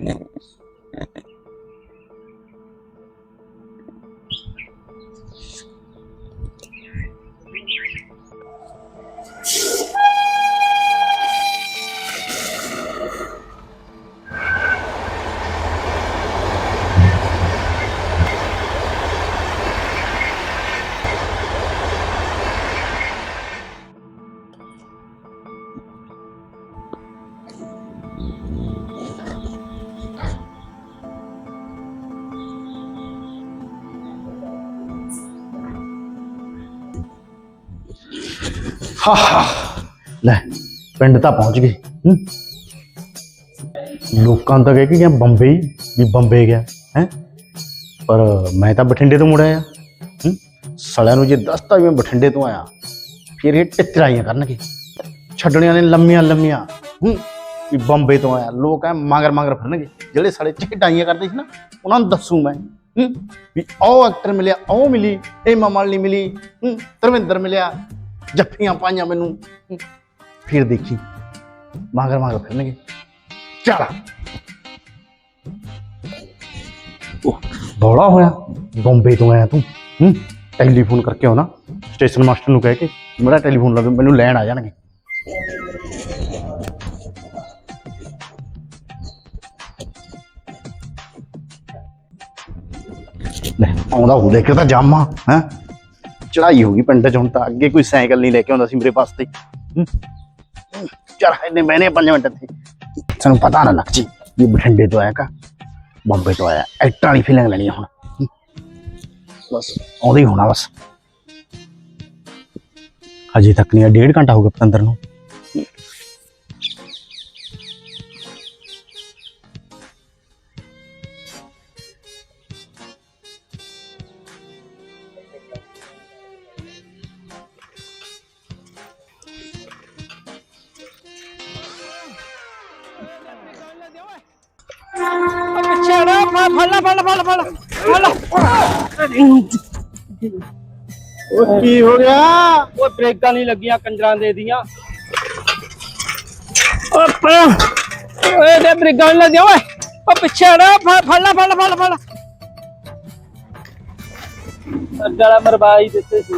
news. ਲੈ, ਪਿੰਡ ਤਾਂ ਪਹੁੰਚ ਗਏ, ਹੂੰ। ਲੋਕਾਂ ਤਾਂ ਕਹਿ ਕੇ ਗਿਆ ਬੰਬੇ ਵੀ ਬੰਬੇ ਗਿਆ, ਹੈ। ਪਰ ਮੈਂ ਤਾਂ ਬਠਿੰਡੇ ਤੋਂ ਮੁੜਿਆ ਆ ਹੂੰ। ਸੜਿਆਂ ਨੂੰ ਜੇ ਦੱਸਤਾ ਵੀ ਮੈਂ ਬਠਿੰਡੇ ਤੋਂ ਆਇਆ, ਫਿਰ ਇਹ ਟਿੱਚਰਾਈਆਂ ਕਰਨਗੇ। ਛੱਡਣੀਆਂ ਨੇ ਲੰਮੀਆਂ ਲੰਮੀਆਂ, ਹੂੰ। ਵੀ ਬੰਬੇ ਤੋਂ ਆਇਆ, ਲੋਕ ਐ ਮਗਰ ਮਗਰ ਫਿਰਨਗੇ। ਜਿਹੜੇ ਸੜੇ ਚਿਟਾਈਆਂ ਕਰਦੇ ਸੀ ਨਾ, ਉਹਨਾਂ ਨੂੰ ਦੱਸੂ ਮੈਂ, ਹੂੰ। ਵੀ ਉਹ ਐਕਟਰ ਮਿਲਿਆ, ਉਹ ਮਿਲੀ ਹੇਮਾ ਮਾਲਿਨੀ ਮਿਲੀ, ਹੂੰ। ਧਰਮਿੰਦਰ ਮਿਲਿਆ ਜੱਫੀਆਂ ਪਾਈਆਂ ਮੈਨੂੰ। ਫਿਰ ਦੇਖੀ। ਮਗਰ ਮਗਰ ਫਿਰਨਗੇ। ਚਲ। ਉਹ ਹੋਇਆ। ਬੰਬੇ ਤੋਂ ਆਇਆ ਤੂੰ। ਹੂੰ? ਟੈਲੀਫੋਨ ਕਰਕੇ ਆਉਣਾ। ਸਟੇਸ਼ਨ ਮਾਸਟਰ ਨੂੰ ਕਹਿ ਕੇ। ਮੇਰਾ ਟੈਲੀਫੋਨ ਲਾ ਮੈਨੂੰ ਲੈਣ ਆ ਜਾਣਗੇ। ਲੈ, ਆਉਂਦਾ ਉਹ ਦੇਖ ਤਾਂ ਜਾਮਾ ਹੈ? ਚੜਾਈ ਹੋ ਗਈ ਪਿੰਡ ਚ ਹੁਣ ਤਾਂ ਅੱਗੇ ਕੋਈ ਸਾਈਕਲ ਨਹੀਂ ਲੈ ਕੇ ਆਉਂਦਾ ਸੀ ਮੇਰੇ ਵਾਸਤੇ। ਹੂੰ। ਚੱਲ ਇਹਨੇ ਮੈਨੇ 5 ਮਿੰਟ ਤੇ ਸਾਨੂੰ ਪਤਾ ਨਾ ਲੱਗ ਜੀ ਇਹ ਬਠਿੰਡੇ ਤੋਂ ਆਇਆ ਕਾ ਬੰਬੇ ਤੋਂ ਆਇਆ। ਐਕਟਰ ਵਾਲੀ ਫੀਲਿੰਗ ਲੈਣੀ ਹੁਣ। ਬਸ ਆਉਂਦਾ ਹੀ ਹੋਣਾ ਬਸ। ਅਜੇ ਤੱਕ ਨਹੀਂ ਆ, ਡੇਢ ਘੰਟਾ ਹੋ ਗਿਆ ਪਤੰਦਰ ਨੂੰ। ਫੜ ਫੜ ਫੜ ਉਹ ਕੀ ਹੋ ਗਿਆ? ਉਹ ਬ੍ਰੇਕਾਂ ਨਹੀਂ ਲੱਗੀਆਂ ਕੰਜਰਾਂ ਦੇ ਦੀਆਂ। ਓ ਪਾ ਓਏ ਦੇ ਬ੍ਰੇਕਾਂ ਨਹੀਂ ਲੱਗੀਆਂ ਓਏ। ਉਹ ਪਿੱਛੇ ਹੜਾ ਫੜ ਲੈ ਫੜ ਲੈ, ਫੜ ਲੈ, ਫੜ ਲੈ। ਅੱਡਾ ਮਰਵਾਈ ਦਿੱਤੇ ਸੀ।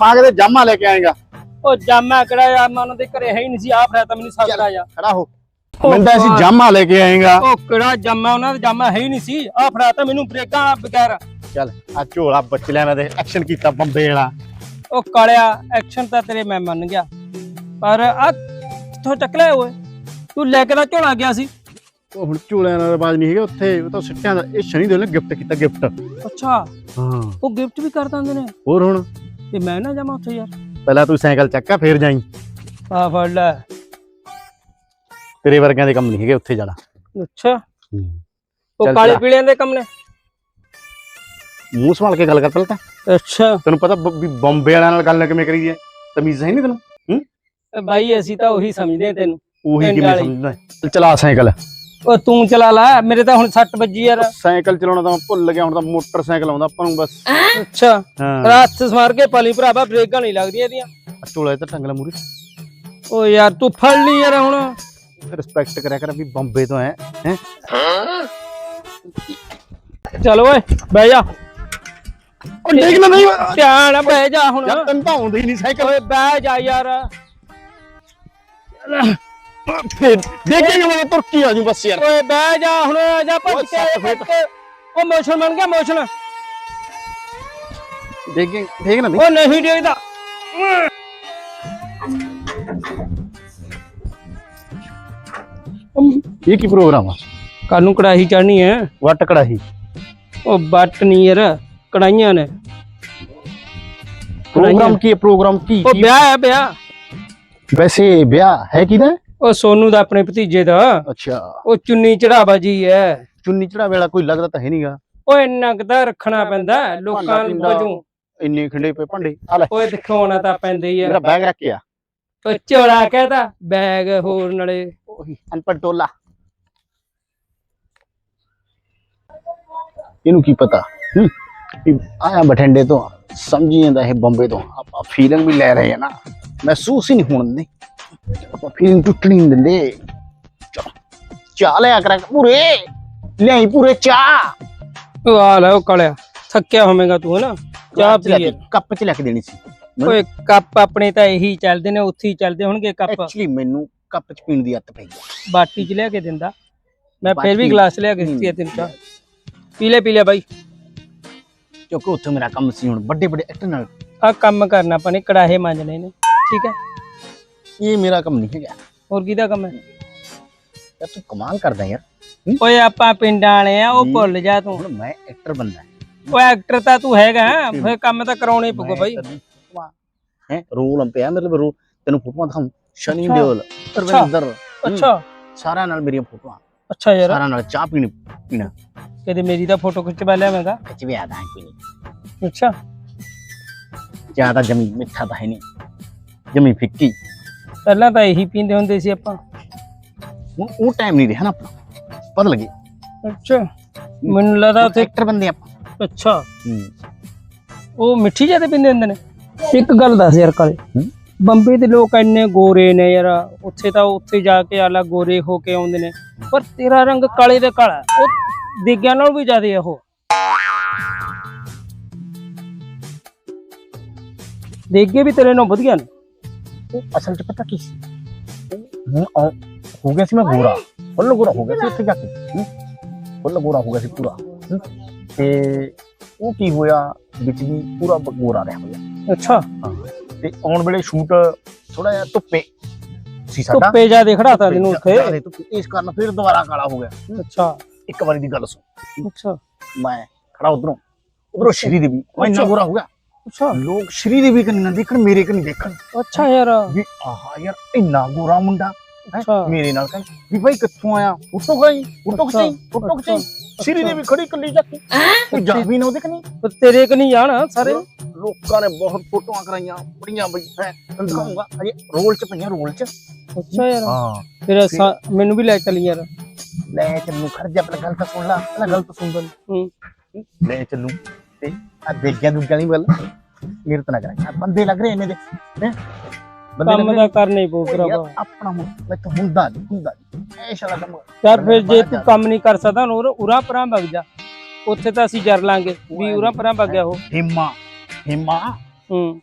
ਮਾਂ ਜਾਮਾ ਲੈ ਕੇ ਆਏਗਾ। ਉਹ ਜਾਮਾ ਕਿਹੜਾ ਯਾਰ ਮੈਂ ਉਹਨਾਂ ਦੇ ਘਰੇ ਹੈ ਹੀ ਨਹੀਂ ਸੀ ਆਪ ਰਹਿ ਤਾਂ ਮੈਨੂੰ ਸਕਦਾ ਜਾ ਖੜਾ ਹੋ। ਤਾਂ ਅਸੀਂ ਜਾਮਾ ਲੈ ਕੇ ਆਏਗਾ। ਉਹ ਕਿਹੜਾ ਜਾਮਾ ਉਹਨਾਂ ਦਾ ਜਾਮਾ ਹੈ ਹੀ ਨਹੀਂ ਸੀ। ਆ ਫੜਾ ਤਾਂ ਮੈਨੂੰ ਬ੍ਰੇਕਾਂ ਬਗੈਰ। ਚੱਲ ਆ ਝੋਲਾ ਬਚਲਿਆਂ ਨਾਲ ਦੇ ਐਕਸ਼ਨ ਕੀਤਾ ਬੰਬੇ ਵਾਲਾ। ਉਹ ਕਾਲਿਆ ਐਕਸ਼ਨ ਤਾਂ ਤੇਰੇ ਮੈਂ ਮੰਨ ਗਿਆ। ਪਰ ਆ ਕਿੱਥੋਂ ਚੱਕ ਲਿਆ ਓਏ? ਤੂੰ ਲੈ ਕੇ ਤਾਂ ਝੋਲਾ ਗਿਆ ਸੀ। ਉਹ ਹੁਣ ਝੋਲਿਆਂ ਨਾਲ ਰਵਾਜ ਨਹੀਂ ਹੈਗਾ ਉੱਥੇ ਉਹ ਤਾਂ ਸਿੱਟਿਆਂ ਦਾ ਇਹ ਸ਼ਨੀ ਦੇ ਨੇ ਗਿਫਟ ਕੀਤਾ ਗਿਫਟ ਅੱਛਾ। ਹਾਂ। ਉਹ ਗਿਫਟ ਵੀ ਕਰ ਦਿੰਦੇ ਨੇ ਹੋਰ ਹੁਣ? ਤੇ ਮੈਂ ਨਾ ਜਾਵਾਂ ਉੱਥੇ ਯਾਰ। ਪਹਿਲਾਂ ਤੂੰ ਸਾਈਕਲ ਚੱਕਾ ਫੇਰ ਜਾਈ। ਆ ਫੜ ਲੈ। ਤੇਰੇ ਵਰਗਿਆਂ ਦੇ ਕੰਮ ਨਹੀਂ ਹੈਗੇ ਉੱਥੇ ਜਾਣਾ। ਅੱਛਾ। ਉਹ ਚੱਲ ਕਾਲੇ ਭਰਾ। ਪੀਲਿਆਂ ਦੇ ਕੰਮ ਨੇ? ਮੂੰਹ ਸੰਭਾਲ ਕੇ ਗੱਲ ਕਰ ਪਹਿਲਾਂ ਤਾਂ। ਅੱਛਾ। ਤੈਨੂੰ ਪਤਾ ਬ- ਵੀ ਬੰਬੇ ਵਾਲਿਆਂ ਨਾਲ ਗੱਲ ਕਿਵੇਂ ਕਰੀਦੀ ਹੈ ਤਮੀਜ਼ ਹੈ ਨਹੀਂ ਤੈਨੂੰ? ਹੂੰ? ਬਾਈ ਅਸੀਂ ਤਾਂ ਉਹੀ ਸਮਝਦੇ ਤੈਨੂੰ। ਉਹੀ ਪਿੰਡ ਕਿਵੇਂ ਵਾਲੀ। ਸਮਝਦਾ? ਹੈ? ਚੱਲ ਚਲਾ ਸਾਈਕਲ। ਉਹ ਤੂੰ ਚਲਾ ਲੈ ਮੇਰੇ ਤਾਂ ਹੁਣ 60 ਵੱਜੀ ਯਾਰ। ਸਾਈਕਲ ਚਲਾਉਣਾ ਤਾਂ ਮੈਂ ਭੁੱਲ ਗਿਆ ਹੁਣ ਤਾਂ ਮੋਟਰਸਾਈਕਲ ਆਉਂਦਾ ਆਪਾਂ ਨੂੰ ਬਸ। ਅੱਛਾ ਹਾਂ। ਰਾਤ ਸਮਾਰ ਕੇ ਪਲੀ ਭਰਾਵਾ ਬ੍ਰੇਕਾਂ ਨਹੀਂ ਲੱਗਦੀਆਂ ਇਹਦੀਆਂ। ਝੋਲਾ ਤੇ ਟੰਗਲਾ ਮੂਰੀ। ਓ ਯਾਰ ਤੂੰ ਫੜ ਲਈ ਯਾਰ ਹੁਣ। ਰਿਸਪੈਕਟ ਕਰਿਆ ਕਰ ਵੀ ਬੰਬੇ ਤੋਂ ਹੈ ਹੈ? ਚੱਲ ਓਏ ਬਹਿ ਜਾ। ਉਹ ਦੇਖ ਨਾ ਨਹੀਂ ਧਿਆਨ ਬਹਿ ਜਾ ਹੁਣ। ਯਾਰ ਤੈਨੂੰ ਤਾਂ ਆਉਂਦੀ ਨਹੀਂ ਸਾਈਕਲ। ਓਏ ਬਹਿ ਜਾ ਯਾਰ। ਫੇਰ ਦੇਖੇਂਗੇ ਮੈਂ ਤੁਰਕੀ ਆ ਜੂ ਬਸ ਯਾਰ। ਓਏ ਬਹਿ ਜਾ ਹੁਣ ਆ ਜਾ ਭੱਜ ਸੱਤ ਕੇ ਫੁੱਟ। ਭੱਜ ਕੇ। ਉਹ ਮੋਸ਼ਨ ਬਣ ਗਿਆ ਮੋਸ਼ਨ। ਦੇਖੇ ਦੇਖ ਨਾ ਉਹ ਨਹੀਂ ਡੇਗਦਾ। ਇਹ ਕੀ ਪ੍ਰੋਗਰਾਮ ਆ? ਕੱਲ ਨੂੰ ਕੜਾਹੀ ਚੜਨੀ ਹੈ। ਵੱਟ ਕੜਾਹੀ। ਉਹ ਬੱਟ ਨਹੀਂ ਯਾਰ ਕੜਾਈਆਂ ਨੇ। ਪ੍ਰੋਗਰਾਮ ਕੀ ਹੈ? ਪ੍ਰੋਗਰਾਮ ਕੀ ਉਹ ਕੀ- ਵਿਆਹ ਹੈ ਵਿਆਹ। ਵੈਸੇ ਵਿਆਹ ਹੈ ਕਿਹਦਾ? ਉਹ ਸੋਨੂ ਦਾ ਆਪਣੇ ਭਤੀਜੇ ਦਾ। ਅੱਛਾ। ਉਹ ਚੁੰਨੀ ਚੜਾਵਾ ਜੀ ਹੈ ਚੁੰਨੀ ਚੜਾ ਵੇਲਾ ਕੋਈ ਲੱਗਦਾ ਤਾਂ ਹੈ ਨਹੀਂਗਾ ਓਏ ਨਗਦਾ ਰੱਖਣਾ ਪੈਂਦਾ ਹੈ ਲੋਕਾਂ ਭਾਂਡਾ ਪੀਂਦਾ। ਵਜੋਂ। ਇੰਨੇ ਖੰਡੇ ਪਏ ਭਾਂਡੇ ਆ ਲੈ। ਓਏ ਦਿਖਾਉਣਾ ਤਾਂ ਪੈਂਦਾ ਹੀ ਮੇਰਾ ਹੈ ਬੈਗ ਰੱਖ ਕੇ ਆ ਉਹ ਝੋਲਾ ਕਹਤਾ ਬੈਗ ਹੋਰ ਨਲੇ। ਉਹੀ ਅਨਪੜ ਟੋਲਾ। ਇਹਨੂੰ ਕੀ ਪਤਾ? ਹੂੰ। ਆਇਆ ਬਠਿੰਡੇ ਤੋਂ ਸਮਝੀ ਜਾਂਦਾ ਇਹ ਬੰਬੇ ਤੋਂ। ਆਪਾਂ ਫੀਲਿੰਗ ਵੀ ਲੈ ਰਹੇ ਆ ਨਾ। ਮਹਿਸੂਸ ਹੀ ਨਹੀਂ ਹੋਣ ਦਿੰਦੇ। ਆਪਾਂ ਟੁੱਟਣੀ ਨਹੀਂ ਦਿੰਦੇ। ਚਾਹ ਲਿਆ ਕਰਾਂ ਪੂਰੇ। ਲਿਆਈ ਪੂਰੇ ਚਾਹ। ਉਹ ਆ ਲੈ ਉਹ ਕਾਲਿਆ ਥੱਕਿਆ ਹੋਵੇਂਗਾ ਤੂੰ ਹਨਾ? ਚਾਹ ਚ ਲੈ ਕੇ- ਕੱਪ ਚ ਲੈ ਕੇ ਦੇਣੀ ਸੀ। ਓਏ ਕੱਪ ਆਪਣੇ ਤਾਂ ਇਹੀ ਚੱਲਦੇ ਨੇ ਉੱਥੇ ਹੀ ਚੱਲਦੇ ਹੋਣਗੇ ਕੱਪ। ਐਕਚੁਅਲੀ ਮੈਨੂੰ ਕੱਪ ਚ ਪੀਣ ਦੀ ਆਦਤ ਪਈ ਹੈ ਬਾਟੀ ਚ ਲਿਆ ਕੇ ਦਿੰਦਾ। ਮੈਂ ਫਿਰ ਵੀ ਬਾਟੀ- ਗਲਾਸ ਲਿਆ ਕੇ ਦਿੱਤੀ ਹੈ ਤੈਨੂੰ ਚਾਹ। ਪੀ ਲੈ ਪੀ ਲੈ ਬਾਈ। ਕਿਉਂਕਿ ਉੱਥੇ ਮੇਰਾ ਕੰਮ ਸੀ ਹੁਣ ਵੱਡੇ ਵੱਡੇ ਐਕਟਰ ਨਾਲ। ਆ ਕੰਮ ਕਰਨਾ ਆਪਾਂ ਨੇ ਕੜਾਹੇ ਮਾਂਜਣੇ ਨੇ ਠੀਕ ਹੈ? ਇਹ ਮੇਰਾ ਕੰਮ ਨਹੀਂ ਹੈਗਾ। ਹੋਰ ਕਿਹਦਾ ਕੰਮ ਹੈ? ਯਾਰ ਤੂੰ ਕਮਾਲ ਕਰਦਾ ਯਾਰ। ਓਏ ਆਪਾਂ ਪਿੰਡਾਂ ਵਾਲੇ ਆ ਉਹ। ਭੁੱਲ ਜਾ ਤੂੰ। ਹੁਣ ਮੈਂ ਐਕਟਰ ਬੰਦਾ। ਓਏ ਐਕਟਰ ਤਾਂ ਤੂੰ ਹੈਗਾ ਫਿਰ ਕੰਮ ਤਾਂ ਕਰਾਉਣਾ ਪਊਗਾ ਬਾਈ। ਹੈ? ਰੋਲ ਪਿਆ ਮਤਲਬ ਰੋਲ ਤੈਨੂੰ ਫੋਟੋਆਂ ਦਿਖਾਉਂ। ਸ਼ਨੀ। ਦਿਓਲ ਰਵਿੰਦਰ ਅੱਛਾ। ਸਾਰਿਆਂ ਨਾਲ ਮੇਰੀਆਂ ਫੋਟੋਆਂ। ਅੱਛਾ ਯਾਰ। ਸਾਰਿਆਂ ਨਾਲ ਚਾਹ ਪੀਣੀ ਪੀਣਾ। ਕਦੇ ਮੇਰੀ ਤਾਂ ਫੋਟੋ ਖਿੱਚਵਾ ਲਿਆ ਮੈਂਗਾ ਖਿੱਚ ਵੀ ਆਦਾ ਕੋਈ ਨਹੀਂ। ਅੱਛਾ। ਜ਼ਿਆਦਾ ਜਮੀ ਮਿੱਠਾ ਤਾਂ ਹੈ ਨਹੀਂ। ਜਮੀ ਫਿੱਕੀ। ਪਹਿਲਾਂ ਤਾਂ ਇਹੀ ਪੀਂਦੇ ਹੁੰਦੇ ਸੀ ਆਪਾਂ। ਹੁਣ ਉਹ ਟਾਈਮ ਨਹੀਂ ਰਿਹਾ ਨਾ ਆਪਣਾ। ਬਦਲ ਗਏ ਅੱਛਾ ਮੈਨੂੰ ਲੱਗਦਾ ਉੱਥੇ ਐਕਟਰ ਬੰਦੇ ਆਪਾਂ। ਅੱਛਾ। ਹੂੰ। ਉਹ ਮਿੱਠੀ ਜ਼ਿਆਦਾ ਪੀਂਦੇ ਹੁੰਦੇ ਨੇ? ਇੱਕ ਗੱਲ ਦੱਸ ਯਾਰ ਕਾਲੇ। ਹੂੰ? ਬੰਬੇ ਦੇ ਲੋਕ ਇੰਨੇ ਗੋਰੇ ਨੇ ਯਾਰ ਉੱਥੇ ਤਾਂ ਉੱਥੇ ਜਾ ਕੇ ਆਲਾ ਗੋਰੇ ਹੋ ਕੇ ਆਉਂਦੇ ਨੇ। ਪਰ ਤੇਰਾ ਰੰਗ ਕਾਲੇ ਦੇ ਕਾਲਾ ਉਹ ਦੇਗਿਆਂ ਨਾਲ ਵੀ ਜ਼ਿਆਦਾ ਉਹ। ਦੇਗੇ ਵੀ ਤੇਰੇ ਨਾਲ ਵਧੀਆ ਨੇ। ਅਸਲ 'ਚ ਪਤਾ ਕੀ ਸੀ ਹੁਣ ਆ- ਹੋ ਗਿਆ ਸੀ ਮੈਂ ਗੋਰਾ ਫੁੱਲ ਗੋਰਾ ਹੋ ਗਿਆ ਸੀ ਉੱਥੇ ਜਾ ਕੇ ਹੂੰ? ਫੁੱਲ ਗੋਰਾ ਹੋ ਗਿਆ ਸੀ ਪੂਰਾ ਹੂੰ? ਤੇ ਉਹ ਕੀ ਹੋਇਆ ਵਿੱਚ ਦੀ ਪੂਰਾ ਬ- ਗੋਰਾ ਰਿਹਾ ਹੋਇਆ ਅੱਛਾ ਤੇ ਆਉਣ ਵੇਲੇ ਸ਼ੂਟ ਥੋੜਾ ਜਿਹਾ ਧੁੱਪੇ ਸੀ ਸਾਡਾ ਧੁੱਪੇ ਜਾ ਦੇ ਖੜਾਤਾ ਤੈਨੂੰ ਉੱਥੇ ਜ਼ਿਆਦੇ ਧੁੱਪੇ, ਇਸ ਕਾਰਨ ਫਿਰ ਦੁਬਾਰਾ ਕਾਲਾ ਹੋ ਗਿਆ ਅੱਛਾ ਇੱਕ ਵਾਰੀ ਦੀ ਗੱਲ ਸੁਣ ਅੱਛਾ ਮੈਂ ਖੜਾ ਉਧਰੋਂ ਉਧਰੋਂ ਸ਼੍ਰੀ ਦੇਵੀ ਮੈਂ ਇੰਨਾ ਅੱਛਾ। ਗੋਰਾ ਹੋ ਗਿਆ ਅੱਛਾ। ਲੋਕ ਸ਼੍ਰੀ ਦੇਵੀ ਕੰਨੀ ਨਾ ਦੇਖਣ ਮੇਰੇ ਕੰਨੀ ਦੇਖਣ। ਅੱਛਾ ਯਾਰ। ਵੀ ਆਹਾ ਯਾਰ ਇੰਨਾ ਗੋਰਾ ਮੁੰਡਾ ਹੈਂ, ਅੱਛਾ। ਮੇਰੇ ਨਾਲ ਕਹਿੰਦੇ ਵੀ ਭਾਈ ਕਿੱਥੋਂ ਆਇਆ? ਫੋਟੋ ਖਾਈ ਫੋਟੋ ਅੱਛਾ, ਫੋਟੋ ਖਿਚਾਈ ਸ਼੍ਰੀ ਦੇਵੀ ਖੜੀ ਕੱਲੀ ਜਾ ਕੇ ਕੋਈ ਜਾ ਵੀ ਨਾ ਉਹਦੇ ਕਨੀ। ਪਰ ਤੇਰੇ ਕਿ ਨਹੀਂ ਜਾਣ ਸਾਰੇ। ਲੋਕਾਂ ਨੇ ਬਹੁਤ ਫੋਟੋਆਂ ਕਰਾਈਆਂ ਬੜੀਆਂ ਬਈ ਹੈ। ਤੈਨੂੰ ਦਿਖਾਉਂਗਾ ਅਜੇ ਰੋਲ ਚ ਪਈਆਂ ਰੋਲ ਚ। ਅੱਛਾ ਯਾਰ। ਹਾਂ। ਤੇਰਾ ਸਾ- ਮੈਨੂੰ ਵੀ ਲੈ ਚੱਲ ਯਾਰ। ਲੈ ਚੱਲੂ ਖਰਜਾ ਪਹਿਲਾਂ ਗੱਲ ਤਾਂ ਸੁਣ ਲਾ ਪਹਿਲਾਂ ਗੱਲ ਤਾਂ ਸੁਣ ਲੈ ਹੂੰ। ਲੈ ਚੱਲੂ। ਤੇ ਆ ਦੇਖਿਆ ਦੂਜਾ ਨਹੀਂ ਗੱਲ ਮੇਰੇ ਤਾਂ ਨਾ ਕਰਾਂ। ਬੰਦੇ ਲੱਗ ਰਹੇ ਇਹਨੇ ਦੇ ਹੈਂ? ਬੰਦੇ ਲੱਗ ਕੰਮ ਰਹੇ ਦਾ ਕਰਨਾ ਹੀ ਪਊ ਯਾਰ, ਆਪਣਾ ਹੁਣ ਮੈਂ ਤਾਂ ਹੁੰਦਾ ਨਹੀਂ ਹੁੰਦਾ ਨਹੀਂ। ਐਸ਼ਾ ਦਾ ਕੰਮ ਯਾਰ ਫਿਰ ਜੇ ਤੂੰ ਕੰਮ ਨਹੀਂ ਕਰ ਸਕਦਾ ਨੂਰ ਉਰਾ ਪਰਾਂ ਵਗ ਜਾ। ਉੱਥੇ ਤਾਂ ਅਸੀਂ ਜਰ ਲਾਂਗੇ ਵੀ ਉਰਾ ਪਰਾਂ ਵਗ ਗਿਆ ਉਹ। ਹਿੰਮਾ ਹਿੰਮਾ। ਹੂੰ।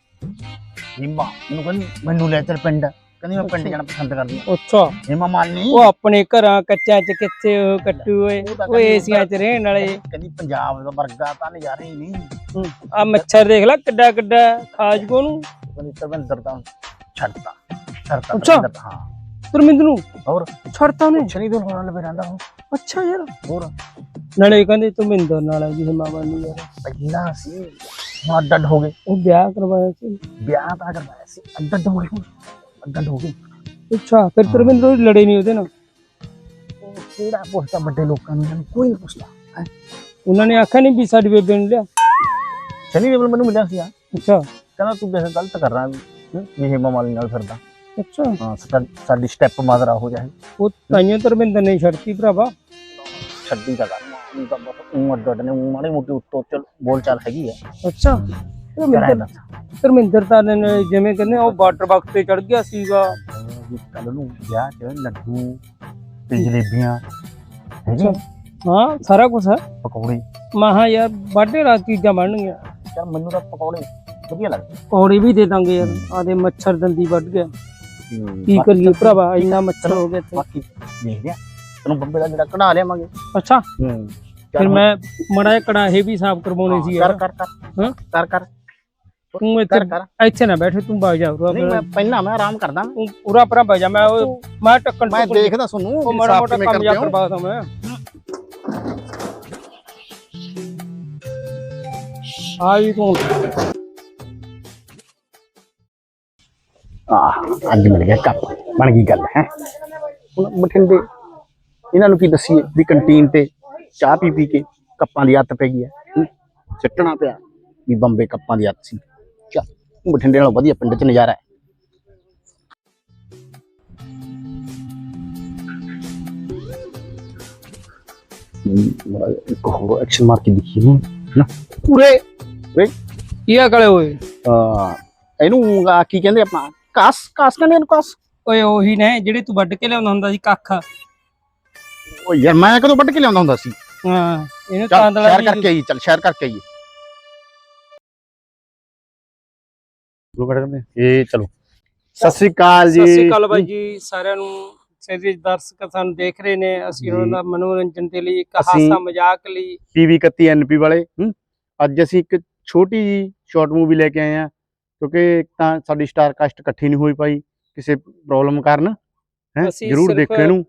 ਹਿੰਮਾ ਮੈਨੂੰ ਕਹਿੰਦੀ ਮੈਨੂੰ ਲੈ ਚੱਲ ਪਿੰਡ। ਕਹਿੰਦੀ ਮੈਂ ਪਿੰਡ ਜਾਣਾ ਪਸੰਦ ਕਰਦੀ ਹਾਂ ਅੱਛਾ। ਹਿੰਮਾ ਮਾਨੀ ਉਹ ਆਪਣੇ ਘਰਾਂ ਕੱਚਾਂ ਚ ਕਿੱਥੇ ਉਹ ਕੱਟੂ ਓਏ? ਉਹ ਤਾਂ ਏਸੀਆਂ ਚ ਰਹਿਣ ਵਾਲੇ। ਕਹਿੰਦੀ ਪੰਜਾਬ ਦਾ ਵਰਗਾ ਤਾਂ ਨਜ਼ਾਰੇ ਹੀ ਨਹੀਂ। ਆ ਮੱਛਰ ਦੇਖ ਲੈ ਕਿੱਡਾ ਕਿੱਡਾ ਖਾਜ ਕੋ ਨੂੰ। ਕਹਿੰਦੀ ਤਰਵਿੰਦਰ ਦਾ ਛੱਡਤਾ। ਛੱਡਤਾ ਅੱਛਾ। ਹਾਂ। ਗੁਰਮਿੰਦਰ ਨੂੰ? ਹੋਰ? ਛੱਡਤਾ ਨੇ ਸ਼ਨੀ ਦੇ ਹੋਣ ਲਵੇ ਰਹਿੰਦਾ ਉਹ। ਅੱਛਾ ਯਾਰ। ਹੋਰ? ਨਾਲੇ ਕਹਿੰਦੇ ਤੂੰ ਮਿੰਦਰ ਨਾਲ ਆ ਜੀ ਹਿਮਾ ਬਾਨੀ ਯਾਰ। ਪਹਿਲਾਂ ਸੀ। ਹੁਣ ਅੱਡ ਅੱਡ ਹੋ ਗਏ। ਉਹ ਵਿਆਹ ਕਰਵਾਇਆ ਸੀ। ਵਿਆਹ ਤਾਂ ਕਰਵਾਇਆ ਸੀ। ਅੱਡ ਅੱਡ ਹੋ ਗਏ। ਅੱਡ ਹੋ ਗਏ ਅੱਛਾ ਫਿਰ ਧਰਮਿੰਦਰ ਲੜੇ ਨਹੀਂ ਉਹਦੇ ਨਾਲ? ਉਹ ਕਿਹੜਾ ਪੁੱਛਦਾ ਵੱਡੇ ਲੋਕਾਂ ਨੂੰ ਕੋਈ ਨਹੀਂ ਪੁੱਛਦਾ ਹੈਂ। ਉਹਨਾਂ ਨੇ ਆਖਿਆ ਨਹੀਂ ਵੀ ਸਾਡੀ ਬੇਬੇ ਨੂੰ ਲਿਆ। ਸ਼ਨੀ ਦੇਵਲ ਮੈਨੂੰ ਮਿਲਿਆ ਸੀ ਆ ਅੱਛਾ। ਕਹਿੰਦਾ ਤੂੰ ਵੈਸੇ ਗਲਤ ਕਰ ਰਹਾ ਵੀ ਇਹ ਹਿੰਮਾ ਮਾਲੀ ਨਾਲ ਫਿਰਦਾ। ਅੱਛਾ। ਹਾਂ ਸਾਡੀ ਸਟੈਪ ਮਦਰ ਆ ਹੋ ਜਾਏ। ਉਹ ਤਾਈਓ ਧਰਮਿੰਦਰ ਨੇ ਛੱਡਤੀ ਭਰਾਵਾ। ਛੱਡੀ ਤਾਂ ਕਰ ਉਹ ਤਾਂ ਬਹੁਤ ਉਹ ਅੱਡ ਅੱਡ ਨੇ ਊਂ ਮਾੜੀ ਮੋਟੀ ਉੱਤੋਂ ਚਲ ਬੋਲ ਚਾਲ ਹੈਗੀ ਆ। ਅੱਛਾ। ਧਰਮਿੰਦਰ ਧਰਮਿੰਦਰ ਤਾਂ ਨੇ ਜਿਵੇਂ ਕਹਿੰਦੇ ਉਹ ਵਾਟਰ ਬਾਕਸ ਤੇ ਚੜ ਗਿਆ ਸੀਗਾ। ਕੱਲ ਨੂੰ ਵਿਆਹ ਚ ਲੱਡੂ ਤੇ ਜਲੇਬੀਆਂ ਹੈਗੀ ਹਾਂ ਸਾਰਾ ਕੁਝ ਹੈ। ਪਕੌੜੇ। ਮਹਾ ਯਾਰ ਬਾਡੇ ਰਾਤ ਚੀਜ਼ਾਂ ਬਣਨਗੀਆਂ। ਯਾਰ ਮੈਨੂੰ ਤਾਂ ਪਕੌੜੇ ਵਧੀਆ ਲੱਗਦੇ। ਪੌੜੀ ਵੀ ਦੇ ਦਾਂਗੇ ਯਾਰ। ਆਦੇ ਮੱਛਰ ਦੰਦੀ ਵੱਢ ਗਿਆ। ਕੀ ਕਰੀਏ ਭਰਾਵਾ ਇੰਨਾ ਮੱਛਰ ਹੋ ਗਿਆ ਬਾਕੀ ਦੇਖਦੇ ਆ। ਤੈਨੂੰ ਬੰਬੇ ਦਾ ਜਿਹੜਾ ਕਢਾ ਲਿਆਵਾਂਗੇ। ਅੱਛਾ। ਫਿਰ ਮੈਂ ਮੜਾ ਕੜਾਹੇ ਵੀ ਸਾਫ਼ ਕਰਵਾਉਣੇ ਸੀ ਯਾਰ। ਕਰ ਕਰ। ਹਾਂ? ਕਰ ਕਰ। ਤੂੰ ਇੱਥੇ ਕਰ ਇੱਥੇ ਨਾ ਬੈਠੇ ਤੂੰ ਬਾਗ ਜਾ ਉਰਾ ਨਹੀਂ ਮੈਂ ਪਹਿਲਾਂ ਮੈਂ ਆਰਾਮ ਕਰਦਾ। ਤੂੰ ਉਰਾ ਪਰਾਂ ਬਹਿ ਜਾ ਮੈਂ ਉਹ ਮੈਂ ਟੱਕਣ ਮੈਂ ਟੁੱਕਣ- ਦੇਖਦਾ ਤੁਹਾਨੂੰ ਉਹ ਮਾੜਾ ਮੋਟਾ ਕੰਮ ਜਾ ਕਰਵਾ ਦਾਂ ਮੈਂ। ਆ ਵੀ ਤੂੰ ਆਹ ਅੱਜ ਮਿਲ ਗਿਆ ਕੱਪ। ਬਣ ਗਈ ਗੱਲ ਹੈ? ਹੁਣ ਬਠਿੰਡੇ ਇਹਨਾਂ ਨੂੰ ਕੀ ਦੱਸੀਏ ਵੀ ਕੰਟੀਨ ਤੇ ਚਾਹ ਪੀ ਪੀ ਕੇ ਕੱਪਾਂ ਦੀ ਆਦਤ ਪੈ ਗਈ ਹੈ। ਹੂੰ। ਸਿੱਟਣਾ ਪਿਆ ਵੀ ਬੰਬੇ ਕੱਪਾਂ ਦੀ ਆਦਤ ਸੀ। ਬਠਿੰਡੇ ਨਾਲੋਂ ਵਧੀਆ ਪਿੰਡ 'ਚ ਨਜ਼ਾਰਾ ਹੈ। ਇੱਕ ਹੋਰ ਐਕਸ਼ਨ ਮਾਰ ਕੇ ਦੇਖੀਏ ਨੂੰ। ਨਾ। ਪੂਰੇ ਵੇ ਕੀ ਆ ਕਲੇ ਓਏ? ਅਹ ਇਹਨੂੰ ਆ ਕੀ ਕਹਿੰਦੇ ਆਪਾਂ? ਕਾਸ ਕਾਸ ਕਹਿੰਦੇ ਇਹਨੂੰ ਕਾਸ? ਓਏ ਉਹੀ ਨੇ ਜਿਹੜੇ ਤੂੰ ਵੱਢ ਕੇ ਲਿਆਉਂਦਾ ਹੁੰਦਾ ਸੀ ਕੱਖ। ਉਹ ਯਾਰ ਮੈਂ ਕਦੋਂ ਵੱਢ ਕੇ ਲਿਆਉਂਦਾ ਹੁੰਦਾ ਸੀ? ਹਾਂ ਇਹਨੂੰ ਚੱਲ ਤਾਂਦਲਾ ਸ਼ੇਅਰ ਕਰਕੇ ਆਈਏ ਚੱਲ ਸ਼ੇਅਰ ਕਰਕੇ ਆਈਏ। ਦੋ ਮਿੰਟ ਕਰਦੇ ਇਹ ਚਲੋ। ਸਤਿ ਸ੍ਰੀ ਅਕਾਲ ਜੀ ਸਤਿ ਸ਼੍ਰੀ ਅਕਾਲ ਬਾਈ ਜੀ ਸਾਰਿਆਂ ਨੂੰ। ਸਾਰੇ ਦਰਸ਼ਕ ਸਾਨੂੰ ਦੇਖ ਰਹੇ ਨੇ। ਅਸੀਂ ਉਹਨਾਂ। ਦਾ ਮਨੋਰੰਜਨ ਦੇ ਲਈ ਇੱਕ ਹਾਸਾ ਮਜ਼ਾਕ ਲਈ। ਪੀਵੀ 31 ਐਨਪੀ ਵਾਲੇ ਅੱਜ ਅਸੀਂ ਇੱਕ ਛੋਟੀ ਜੀ ਸ਼ਾਰਟ ਮੂਵੀ ਲੈ ਕੇ ਆਏ ਆ ਕਿਉਂਕਿ ਇੱਕ ਤਾਂ ਸਾਡੀ ਸਟਾਰ ਕਾਸਟ ਇਕੱਠੀ ਨਹੀਂ ਹੋਈ ਪਾਈ ਕਿਸੇ ਪ੍ਰੋਬਲਮ ਕਾਰਨ ਹੈ? ਜਰੂਰ ਦੇਖੋ ਇਹਨੂੰ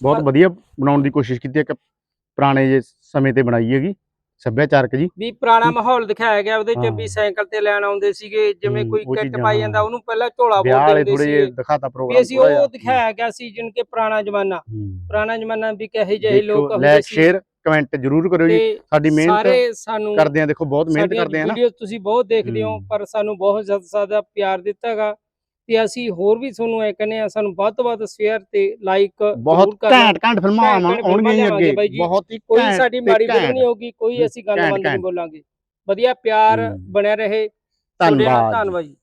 ਬਹੁਤ ਵਧੀਆ ਬਣਾਉਣ ਦੀ ਕੋਸ਼ਿਸ਼ ਕੀਤੀ ਹੈ ਕਿ ਪੁਰਾਣੇ ਜੇ ਸਮੇਂ ਤੇ ਬਣਾਈ ਹੈਗੀ। ਸੱਭਿਆਚਾਰਕ ਜੀ। ਵੀ ਪੁਰਾਣਾ ਮਾਹੌਲ ਦਿਖਾਇਆ ਗਿਆ ਉਹਦੇ ਚ। ਵੀ ਸਾਈਕਲ ਤੇ ਲੈਣ ਆਉਂਦੇ ਸੀਗੇ ਜਿਵੇਂ ਕੋਈ ਕਿੱਟ ਪਾਈ ਜਾਂਦਾ। ਉਹਨੂੰ ਪਹਿਲਾਂ ਝੋਲਾ ਬੋਲਦੇ ਹੁੰਦੇ ਥੋੜੇ ਸੀ ਦਿਖਾਤਾ ਵੀ ਪ੍ਰੋਗਰਾਮ ਅਸੀਂ ਉਹ ਦਿਖਾਇਆ ਗਿਆ ਸੀ ਜਿਨ ਕੇ ਪੁਰਾਣਾ ਜ਼ਮਾਨਾ। ਪੁਰਾਣਾ ਜ਼ਮਾਨਾ ਵੀ ਕਹੇ ਜਿਹੇ ਲੋਕ ਹੁੰਦੇ ਸੀ। ਸ਼ੇਅਰ ਕਮੈਂਟ ਜਰੂਰ ਕਰਿਓ ਜੀ। ਸਾਡੀ ਮਿਹਨਤ ਸਾਰੇ ਸਾਨੂੰ ਕਰਦੇ ਆ ਦੇਖੋ ਬਹੁਤ ਮਿਹਨਤ ਕਰਦੇ ਆ ਨਾ। ਵੀਡੀਓ ਤੁਸੀਂ ਬਹੁਤ ਦੇਖਦੇ ਹੋ ਹੂੰ। ਪਰ ਸਾਨੂੰ ਬਹੁਤ ਜ਼ਿਆਦਾ ਜ਼ਿਆਦਾ ਪਿਆਰ ਦਿੱਤਾਗਾ ਤੇ ਅਸੀਂ ਹੋਰ ਵੀ ਤੁਹਾਨੂੰ ਇਹ ਕਹਿੰਦੇ ਆ ਸਾਨੂੰ ਵੱਧ ਤੋਂ ਵੱਧ ਸ਼ੇਅਰ ਤੇ ਲਾਈਕ ਬਹੁਤ ਘੈਂਟ ਘੈਂਟ ਫਿਲਮਾਂ ਆਉਣਗੀਆਂ ਅੱਗੇ। ਬਹੁਤ ਹੀ ਕੋਈ ਸਾਡੀ ਮਾੜੀ ਘੈਂਟ। ਨਹੀਂ ਹੋਗੀ ਕੋਈ ਅਸੀਂ ਗੰਦਮੰਦ ਨਹੀਂ। ਬੋਲਾਂਗੇ ਵਧੀਆ ਪਿਆਰ। ਬਣਿਆ ਰਹੇ ਧੰਨਵਾਦ ਧੰਨਵਾਦ ਜੀ